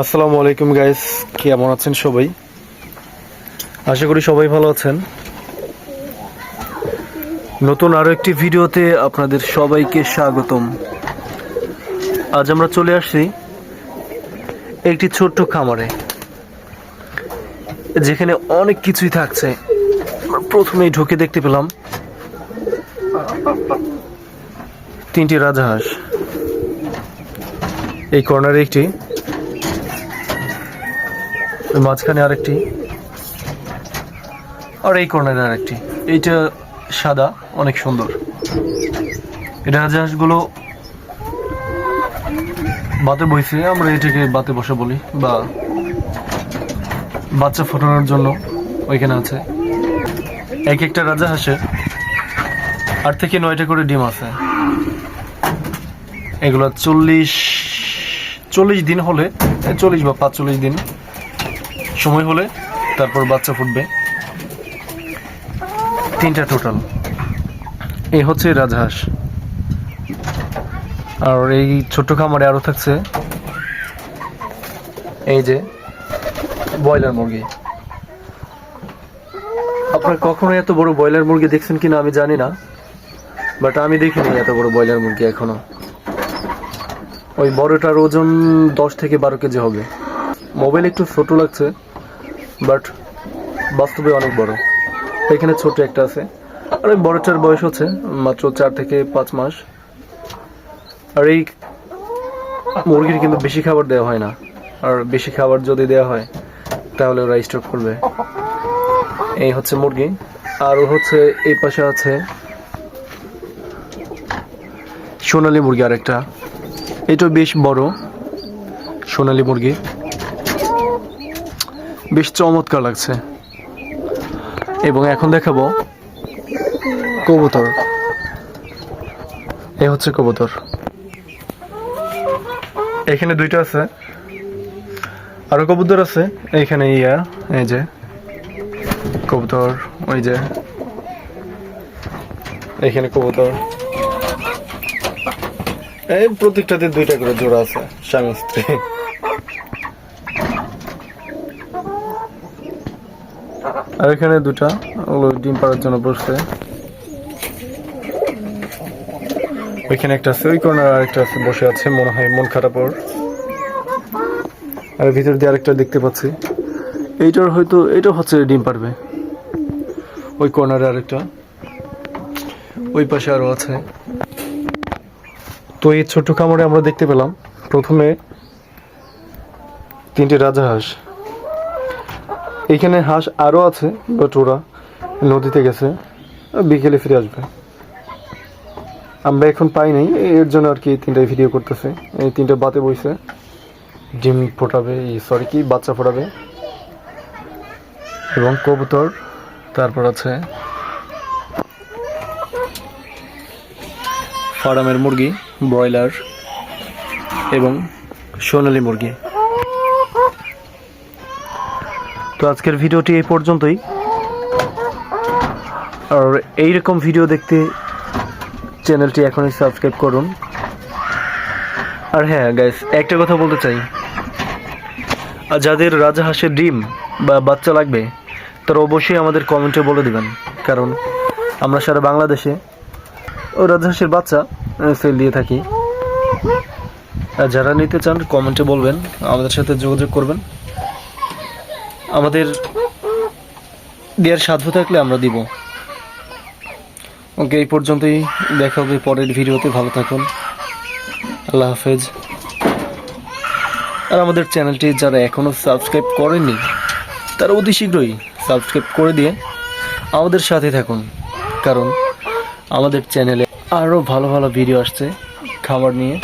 আসসালামু আলাইকুম গাইস কেমন আছেন সবাই? আশা করি সবাই ভালো আছেন। নতুন আরও একটি ভিডিওতে আপনাদের সবাইকে স্বাগতম। আজ আমরা চলে আসছি একটি ছোট্ট খামারে, যেখানে অনেক কিছুই থাকছে। প্রথমেই ঢুকে দেখতে পেলাম তিনটি রাজহাঁস। এই কর্নারে একটি মাঝখানে আরেকটি। আর এই কর্নারে আরেকটি। এইটা সাদা, অনেক সুন্দর। রাজহাঁসগুলো বাতে বইছে, আমরা এটাকে বাতে বসা বলি, বা বাচ্চা ফোটানোর জন্য ওইখানে আছে। এক একটা রাজা হাঁসের আট থেকে নয়টা করে ডিম আছে। এগুলো চল্লিশ চল্লিশ দিন হলে চল্লিশ বা পাঁচচল্লিশ দিন সময় হলে তারপর বাচ্চা ফুটবে। তিনটা টোটাল এই হচ্ছে রাজহাঁস। আর এই ছোট্ট খামারে আরও থাকছে এই যে ব্রয়লার মুরগি। আপনার কখনো এত বড় ব্রয়লার মুরগি দেখছেন কিনা আমি জানি না বাট আমি দেখিনি এত বড় ব্রয়লার মুরগি এখনও। ওই বড়টার ওজন দশ থেকে বারো কেজি হবে। মোবাইল একটু ছোট লাগছে। বাট বাস্তবে অনেক বড়। এখানে ছোট একটা আছে। আর বড়টার বয়স হচ্ছে মাত্র চার থেকে পাঁচ মাস। আর এই মুরগির কিন্তু বেশি খাবার দেওয়া হয় না। আর বেশি খাবার যদি দেওয়া হয়, তাহলে ওরা স্টক করবে। এই হচ্ছে মুরগি। আর হচ্ছে এই পাশে আছে সোনালী মুরগি আরেকটা। এটা বেশ বড়, সোনালী মুরগি। বেশ চমৎকার লাগছে। এবং এখন দেখাবো কবুতর। এ হচ্ছে কবুতর। এখানে দুইটা আছে। আরও কবুতর আছে। এইখানে ইয়া, এই যে কবুতর, ওই যে এখানে কবুতর। এই প্রত্যেকটাতে দুইটা করে জোড়া আছে স্বামী স্ত্রী আর এখানে দুটা, ওগুলো ডিম পাড়ার জন্য বসছে ওইখানে একটা আছে, ওই কর্নার আরেকটা আছে, বসে আছে, মনে হয় মন খারাপ ওর। আর ভিতর দিয়ে আরেকটা দেখতে পাচ্ছি। এইটার হয়তো এটা হচ্ছে ডিম পারবে ওই কর্নারে আরেকটা। ওই পাশে আরও আছে। তো এই ছোট্ট কামড়ে আমরা দেখতে পেলাম, প্রথমে তিনটে রাজহাঁস। এখানে হাঁস আরও আছে বাট ওরা নদীতে গেছে, বিকেলে ফিরে আসবে। আমরা এখন পাই নাই, এর জন্য আর কি তিনটা ভিডিও করতেছে। এই তিনটা বাতে বইছে। ডিম ফোটাবে, এই সরি কি বাচ্চা ফোটাবে। এবং কবুতর, তারপর আছে ফার্মের মুরগি, ব্রয়লার এবং সোনালী মুরগি। তো আজকের ভিডিওটি এই পর্যন্তই। আর এইরকম ভিডিও দেখতে চ্যানেলটি এখনই সাবস্ক্রাইব করুন। আর হ্যাঁ গাইস একটা কথা বলতে চাই। আর যাদের রাজাহাঁসের ডিম বা বাচ্চা লাগবে, তারা অবশ্যই আমাদের কমেন্টে বলে দেবেন। কারণ আমরা সারা বাংলাদেশে ও রাজহাঁসের বাচ্চা সেল দিয়ে থাকি। আর যারা নিতে চান, কমেন্টে বলবেন। আমাদের সাথে যোগাযোগ করবেন। আমাদের দেওয়ার সাধ্য থাকলে আমরা দিব। ওকে, এই পর্যন্তই দেখা হবে পরের ভিডিওতে। ভালো থাকুন। আল্লাহ হাফেজ। আর আমাদের চ্যানেলটি যারা এখনও সাবস্ক্রাইব করেননি, তারা অতি শীঘ্রই সাবস্ক্রাইব করে দিয়ে আমাদের সাথে থাকুন। কারণ আমাদের চ্যানেলে আরও ভালো ভালো ভিডিও আসছে, খাবার নিয়ে।